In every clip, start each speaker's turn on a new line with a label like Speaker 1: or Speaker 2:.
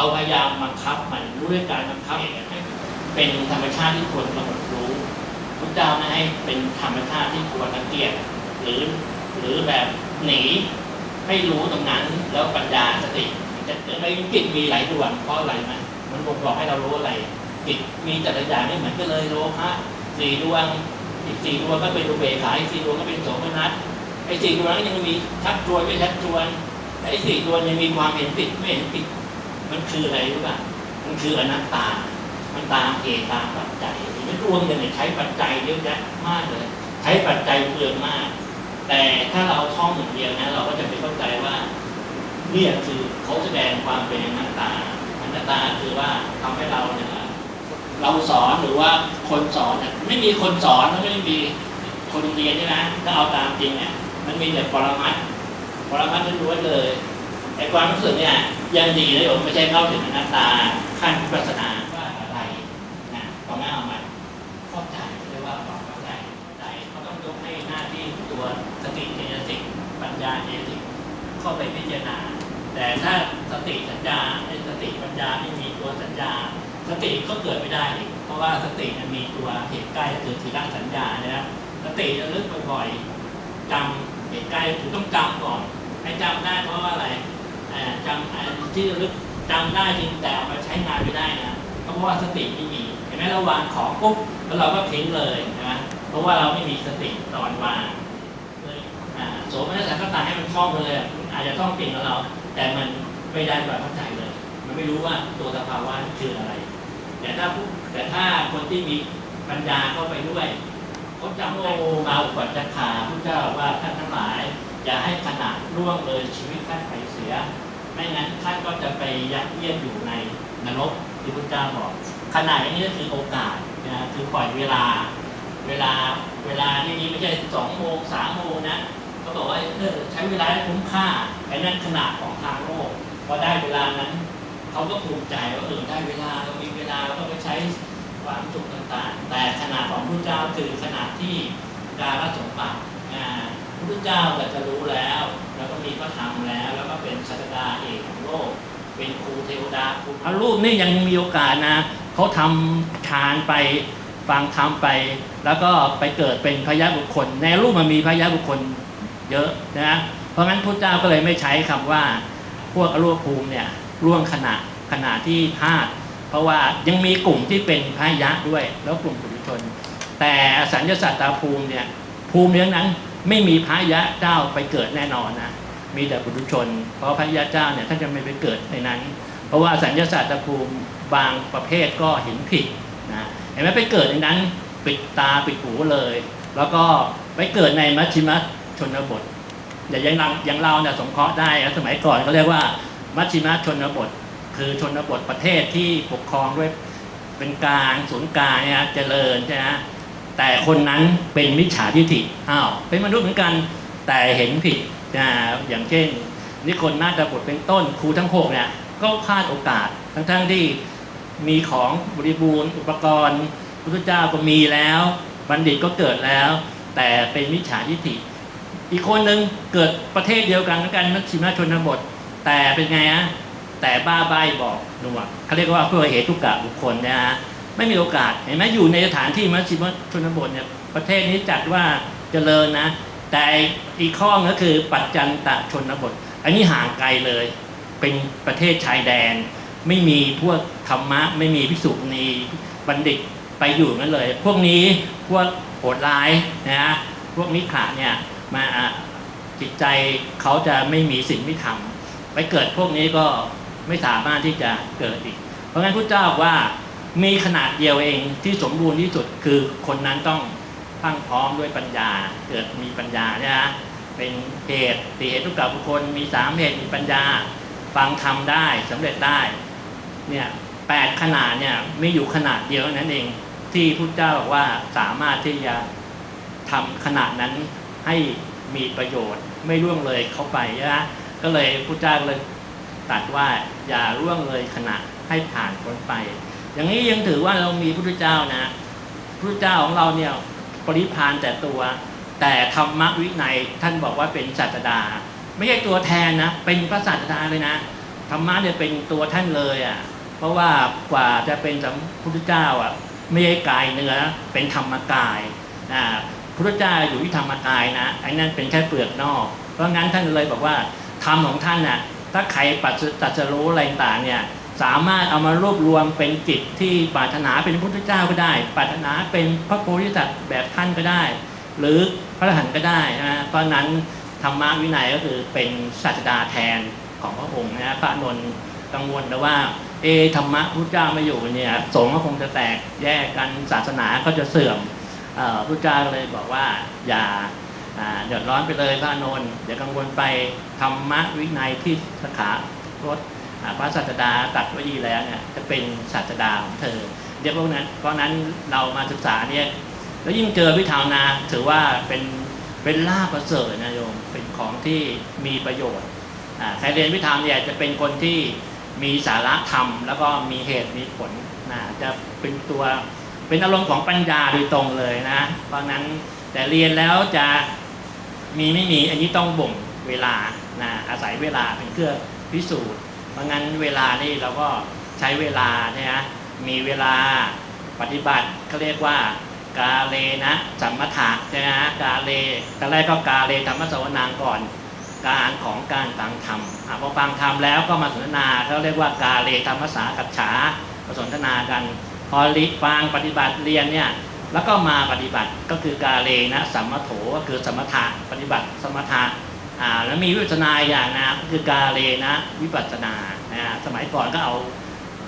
Speaker 1: เราพยายามบังคับมันด้วยการบังคับให้เป็นธรรมชาติที่ควรกำหนดรู้พระเจ้าไม่ให้เป็นธรรมชาติที่ควรรังเกียจหรือหรือแบบหนีให้รู้ตรงนั้นแล้วปัญญาสติจะเกิดไม่จิตมีหลายดวงเพราะอะไรมันมันบ่งบอกให้เรารู้อะไรจิตมีแต่ละอย่างไม่เหมือนกันเลยโลภะสี่ดวงอีกสี่ดวงก็เป็นอุเบกขาอีกสี่ดวงก็เป็นโสมนัสไอ้สี่ดวงนั้นยังมีชักชวนไม่ชักชวนไอ้สี่ดวงยังมีความเห็นผิดไม่เห็นผิด มันคืออะไรรู้ป่ะมันคืออนัตตา มันตามเหตุตามปัจจัยมันรวมกันเนี่ยใช้ปัจจัยเยอะแยะมากเลย ใช้ปัจจัยเปลืองมาก แต่ถ้าเราท่องอย่างเดียวนะ เราก็จะไปเข้าใจว่าเนี่ยคือเขาแสดงความเป็นอนัตตาอนัตตาคือว่าทำให้เราเนี่ยเราสอนหรือว่าคนสอนเนี่ยไม่มีคนสอนแล้วไม่มีคนเรียนใช่ไหมถ้าเอาตามจริงเนี่ยมันมีแต่ปรมัตปรมัตล้วนเลย ไอ้ความรู้สึกเนี่ยยังดีเลยผมไม่ใช่เข้าถึงอนัตตาขั้นวิปัสสนาว่าอะไรนะตรงนั้นเอามาเข้าใจเรียกว่าความเข้าใจใจเขาต้องยกให้หน้าที่ตัวสติเจตสิกปัญญาเจตสิกเข้าไปพิจารณา แต่ถ้าสติสัญญาไอ้สติปัญญาไม่มีตัวสัญญา สติก็เกิดไม่ได้ เพราะว่าสติมันมีตัวเหตุใกล้คือทีละสัญญานะครับสติจะลึกบ่อยๆจำเหตุใกล้คือต้องจำก่อนให้จำได้เพราะว่าอะไร จำอ่าที่ระลึกจำได้จริงแต่เอามาใช้งานไม่ได้นะเพราะว่าสติไม่มีเห็นไหมเราวางของปุ๊บแล้วเราก็ทิ้งเลยนะเพราะว่าเราไม่มีสติตอนวางเลยอ่าโสมนัสสังกตาให้มันคล่องไปเลยอะอาจจะต้องเก่งกับเรา แต่มันไม่ได้แบบเข้าใจเลย มันไม่รู้ว่าตัวสภาวะนี่คืออะไร แต่ถ้าผู้แต่ถ้าคนที่มีปัญญาเข้าไปด้วยเขาจำโมมาอุปัจจคาพระเจ้าว่าท่านทั้งหลาย อย่าให้ขนาด ล่วงเลยชีวิตท่านไปเสีย ไม่งั้นท่านก็จะไปยัดเยียดอยู่ในนรกที่พระเจ้าบอกขนาดนี้ก็คือโอกาสนะคือปล่อยเวลา เวลาเวลาที่นี้ไม่ใช่สองโมงสามโมงนะเขาบอกว่าเออใช้เวลาให้คุ้มค่าไอ้นั่นขนาดของทางโลกพอได้เวลานั้นเขาก็ภูมิใจว่าเออได้เวลาเรามีเวลาเราก็ไปใช้ความสุขต่างๆ แต่ขนาดของพระเจ้าคือขนาดที่การสมบัติอ่าพระพุทธเจ้าก็จะรู้แล้ว แล้วก็มีพระธรรมแล้ว แล้วก็เป็นศาสดาเอกของโลก เป็นครูเทวดาครูพระรูปนี่ยังมีโอกาสนะเขาทำฌานไปฟังธรรมไป แล้วก็ไปเกิดเป็นพระยะบุคคล ในรูปมันมีพระยะบุคคลเยอะนะเพราะงั้นพระเจ้าก็เลยไม่ใช้คำว่าพวกอรูปภูมิเนี่ยร่วงขณะขณะที่พลาด เพราะว่ายังมีกลุ่มที่เป็นพระยะด้วย แล้วกลุ่มปุถุชน แต่สัญญาสัตตาภูมิเนี่ยภูมิเรื่องนั้น ไม่มีพระยะเจ้าไปเกิดแน่นอนนะมีแต่ปุถุชน เพราะพระยะเจ้าเนี่ยท่านจะไม่ไปเกิดในนั้น เพราะว่าสัญญาศาสตตาภูมิบางประเภทก็เห็นผิดนะเห็นไหมไปเกิดในนั้นปิดตาปิดหูเลย แล้วก็ไปเกิดในมัชชิมชนบทแต่อยังเราอย่างเราเนี่ยสงเคราะห์ได้นะสมัยก่อนเขาเรียกว่ามัชชิมชนบท คือชนบทประเทศที่ปกครองด้วยเป็นกลางศูนย์กลางเนี่ยเจริญใช่ไหม แต่คนนั้นเป็นมิจฉาทิฏฐิอ้าวเป็นมนุษย์เหมือนกันแต่เห็นผิดนะอย่างเช่น นิคนนาฏบทเป็นต้นครูทั้งหกเนี่ยก็พลาดโอกาสทั้งๆที่มีของบริบูรณ์อุปกรณ์พระพุทธเจ้าก็มีแล้ว บัณฑิตก็เกิดแล้ว แต่เป็นมิจฉาทิฏฐิ อีกคนหนึ่งเกิดประเทศเดียวกันเหมือนกันมัชชิมชนบท แต่เป็นไงฮะแต่บ้าใบบอกหนวกเขาเรียกว่าเพื่อเหตุทุกกะบุคคลนะฮะ ไม่มีโอกาสเห็นไหมอยู่ในสถานที่มัชชิมชนบทเนี่ยประเทศนี้จัดว่าเจริญนะ แต่อีกข้อก็คือปัจจันตะชนบท อันนี้ห่างไกลเลย เป็นประเทศชายแดน ไม่มีพวกธรรมะ ไม่มีพิสุณีบัณฑิตไปอยู่นั่นเลย พวกนี้พวกโหดร้ายนะพวกนิขาเนี่ยมาจิตใจเขาจะไม่มีสิ่งไม่ทำไปเกิดพวกนี้ก็ไม่สามารถที่จะเกิดอีก เพราะงั้นพระเจ้าว่า มีขนาดเดียวเองที่สมบูรณ์ที่สุดคือคนนั้นต้องพรั่งพร้อมด้วยปัญญา เกิดมีปัญญาเนี่ยนะเป็นเหตุตีเหตุทุกกับบุคคลมีสามเหตุมีปัญญา ฟังทำได้สำเร็จได้เนี่ยแปดขนาดเนี่ยมีอยู่ขนาดเดียวนั้นเองที่พุทธเจ้าบอกว่าสามารถที่จะทำขนาดนั้นให้มีประโยชน์ไม่ล่วงเลยเข้าไปนะก็เลยพุทธเจ้าเลยตัดว่าอย่าล่วงเลยขณะให้ผ่านพ้นไป อย่างนี้ยังถือว่าเรามีพุทธเจ้านะพุทธเจ้าของเราเนี่ยปริพานแต่ตัว แต่ธรรมวินัยท่านบอกว่าเป็นศาสดา ไม่ใช่ตัวแทนนะเป็นพระศาสดาเลยนะธรรมะเนี่ยเป็นตัวท่านเลยอะเพราะว่ากว่าจะเป็นสัมพุทธเจ้าอะไม่ใช่กายเนื้อเป็นธรรมกายอ่าพุทธเจ้าอยู่ที่ธรรมกายนะไอ้นั่นเป็นแค่เปลือกนอก เพราะงั้นท่านเลยบอกว่าธรรมของท่านน่ะถ้าใครปัจจุตัดจะรู้อะไรต่างเนี่ย สามารถเอามารวบรวมเป็นจิตที่ปรารถนาเป็นพระพุทธเจ้าก็ได้ ปรารถนาเป็นพระโพธิสัตว์แบบท่านก็ได้ หรือพระอรหันต์ก็ได้นะเพราะนั้นธรรมะวินัยก็คือเป็นศาสดาแทนของพระองค์นะพระนนท์กังวลแต่ว่า เอธรรมะพุทธเจ้าไม่อยู่เนี่ยสงฆ์ก็คงจะแตกแยกกันศาสนาก็จะเสื่อมออพุทธเจ้าเลยบอกว่าอย่าเดือดร้อนไปเลยพระนนท์อย่ากังวลไปธรรมะวินัยที่สขารถ พระศาสดาตัดไว้ดีแล้วเนี่ยจะเป็นศาสดาของเธอเดี๋ยวพวกนั้น เพราะนั้นเรามาศึกษาเนี่ยแล้วยิ่งเจอพิธาวนาถือว่าเป็นเป็นลาภประเสริฐนะโยมเป็นของที่มีประโยชน์ใครเรียนพิธามเนี่ยจะเป็นคนที่มีสาระธรรม แล้วก็มีเหตุมีผลนะจะเป็นตัวเป็นอารมณ์ของปัญญาโดยตรงเลยนะ เพราะนั้นแต่เรียนแล้วจะมีไม่มีอันนี้ต้องบ่งเวลานะอาศัยเวลาเป็นเครื่องพิสูจน์ เพราะงั้นเวลานี่เราก็ใช้เวลาเนี่ยนะมีเวลาปฏิบัติเขาเรียกว่ากาเลนะสัมมถะใช่ไหมฮะกาเลตอนแรกก็กาเลธรรมสวนางก่อน การของการฟังธรรมอพอฟังธรรมแล้วก็มาสนทนาเขาเรียกว่ากาเลธรรมสากัจฉามาสนทนากัน พอริฟังปฏิบัติเรียนเนี่ยแล้วก็มาปฏิบัติก็คือกาเลนะสัมมโถก็คือสมถะปฏิบัติสมถะ แล้วมีวิปัสนาอย่างนะก็คือกาเลนะวิปัสนานะสมัยก่อนก็เอา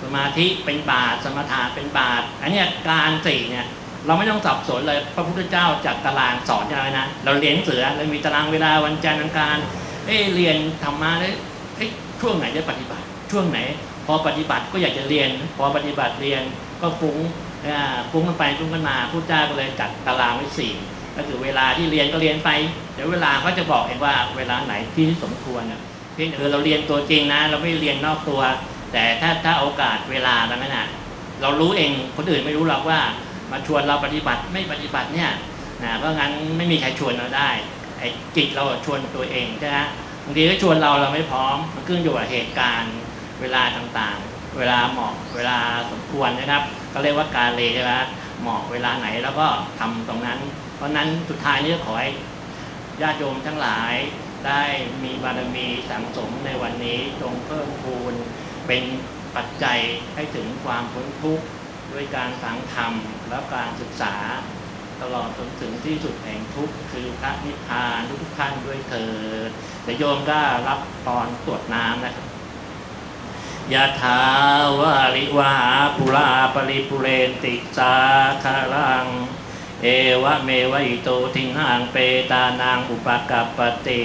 Speaker 1: สมาธิเป็นบาทสมถะเป็นบาทอันนี้การสี่เนี่ยเราไม่ต้องสับสนเลยพระพุทธเจ้าจัดตารางสอนอะไรนะเราเรียนหนังสือเรามีตารางเวลาวันจันทร์อังคารเอ้เรียนธรรมะแล้วเอ้ช่วงไหนจะปฏิบัติ ช่วงไหน พอปฏิบัติก็อยากจะเรียน พอปฏิบัติเรียนก็ฟุ้งฟุ้งกันไปฟุ้งกันมาพุทธเจ้าก็เลยจัดตารางไว้สี่ ก็คือเวลาที่เรียนก็เรียนไปเดี๋ยวเวลาเขาจะบอกเองว่าเวลาไหนที่สมควรน่ะเพียงแต่คือเราเรียนตัวจริงนะ เราไม่เรียนนอกตัว แต่ถ้าถ้าโอกาสเวลาแล้วนะเรารู้เองคนอื่นไม่รู้หรอกว่า มาชวนเราปฏิบัติไม่ปฏิบัติเนี่ยนะเพราะงั้นไม่มีใครชวนเราได้ไอ้จิตเราชวนตัวเองใช่ไหมบางทีก็ชวนเราเราไม่พร้อมมันขึ้นอยู่กับเหตุการณ์เวลาต่างๆ เวลาเหมาะเวลาสมควรนะครับ ก็เรียกว่าการเลใช่ไหมเหมาะเวลาไหนแล้วก็ทำตรงนั้น ราะนั้นสุดท้ายนี้ก็ขอให้ญาติโยมทั้งหลายได้มีบารมีสังสมในวันนี้จงเพิ่มพูนเป็นปัจจัยให้ถึงความพ้นทุกข์ด้วยการฟังธรรมและการศึกษา ตลอดจนถึงที่สุดแห่งทุกข์คือพระนิพพานทุกท่านด้วยเถิดแต่โยมก็รับตอนตรวจน้ำนะครับยะถาวาริวาปุราปริปุเรนติสาคารัง เอวะเมวะอิโตทินังเปตานางอุปกัปปติ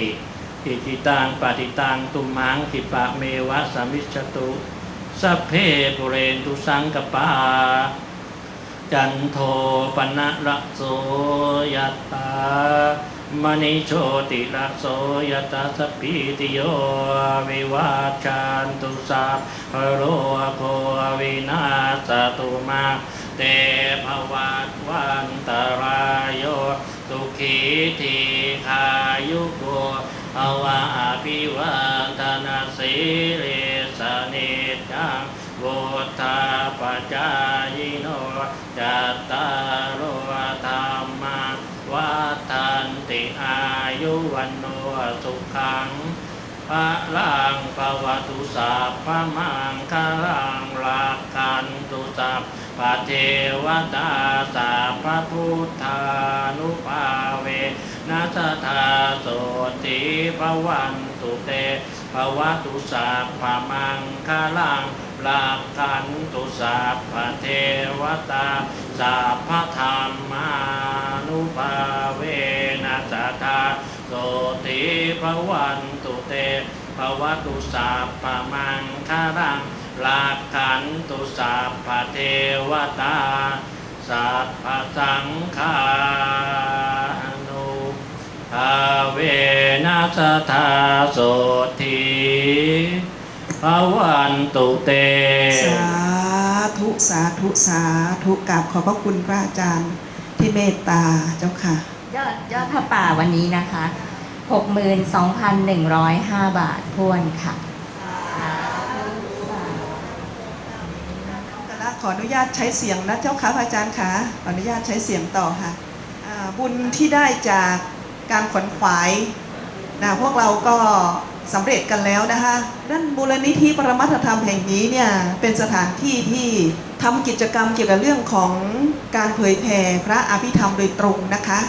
Speaker 1: อิจิตังปฏิตังตุมังคิปะเมวะสมมิชตุสัพเพปุเรนตุสังกปาจันโทปนะระโสยตามณิโชติระโสยตาสพิติโยวิวาจันตุสัพพะโรโควินาสตุมา เตภวัตวันตรายโยสุขีทีขายุโกภวะอภิวันธนาสิริสนิจังวุฒาปจายโนจัตตารโอธรรมาวัฏันติอายุวันโนสุขังพระลังปวัตุสัพพะมังคลังรักันตุสัพ พระเทวตาสัพพะพุทธานุภาเวนัสธาโสติภวันตุเตภวตุสัพพะมังคลังรักขันตุสัพพะเทวตาสัพพะธรรมานุภาเวนัสธาโสติภวันตุเตภวตุสัพพะมังคารัง ลาขันตุสัพพะเทวตา สัพพะสังฆานุภาเวนัสธาโสติภวันตุเต
Speaker 2: สาธุ สาธุ สาธุกราบขอบพระคุณพระอาจารย์ที่เมตตาเจ้าค่ะ
Speaker 3: ยอดยอดผ้าป่าวันนี้นะคะ 62,105 บาททวนค่ะ
Speaker 2: ส ขออนุญาตใช้เสียงนะเจ้าค่ะพระอาจารย์ค่ะขออนุญาตใช้เสียงต่อค่ะบุญที่ได้จากการขวนขวายนะพวกเราก็สำเร็จกันแล้วนะคะด้านมูลนิธิปรมัตถธรรมแห่งนี้เนี่ยเป็นสถานที่ที่ทำกิจกรรมเกี่ยวกับเรื่องของการเผยแผ่พระอภิธรรมโดยตรงนะคะ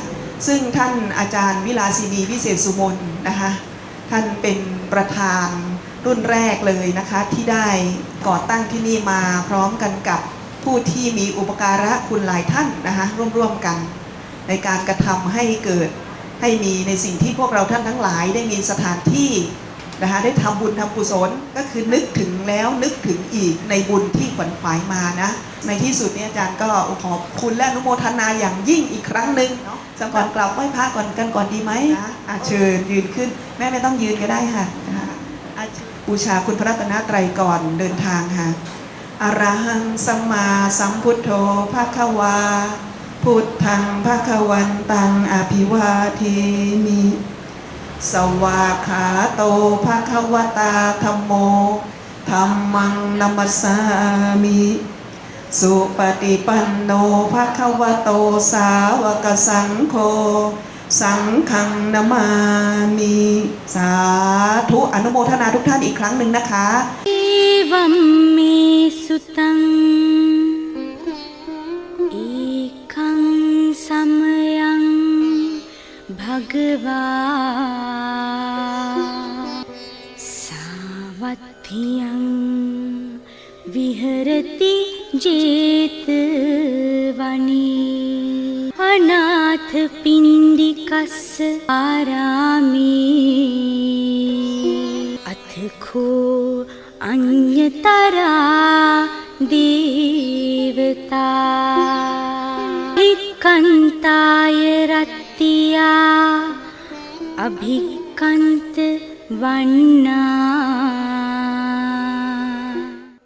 Speaker 2: ซึ่งท่านอาจารย์วิลาสินีวิเศษสุมนนะคะท่านเป็นประธานรุ่นแรกเลยนะคะที่ได้ ก่อตั้งที่นี่มาพร้อมกันกับผู้ที่มีอุปการะคุณหลายท่านนะคะร่วมๆกัน ในการกระทำให้เกิดให้มีในสิ่งที่พวกเราท่านทั้งหลาย ได้มีสถานที่นะคะได้ทำบุญทำกุศลก็คือนึกถึงแล้วนึกถึงอีกในบุญที่ขวนขวายมานะในที่สุดเนี่ยอาจารย์ก็ขอบคุณและอนุโมทนาอย่างยิ่งอีกครั้งหนึ่งเนาะสำหรับกล่าวไหว้พระก่อนกันก่อนดีไหมนะะเชิญยืนขึ้นแม่ไม่ต้องยืนก็ได้ค่ะนะคะ บูชาคุณพระรัตนตรัยก่อนเดินทางค่ะอรหังสัมมาสัมพุทโธภาควา พุทธังภควันตังอภิวาเทมิ สวาขาโตภควตาธรรมโมธรรมังนัมสสามิ สุปฏิปันโนภควโตสาวกสังโฆ สังขังนามามีสาธุอนุโมทนาทุกท่านอีกครั้งหนึ่งนะคะ
Speaker 4: วัมมีสุตังอีกังสัมยังภักวาสาวัตถิยังวิหรติเจ निकस परमि अथ खो अन्यतरा देवता। भिकन्ताय रत्या अभिकन्त वर्णा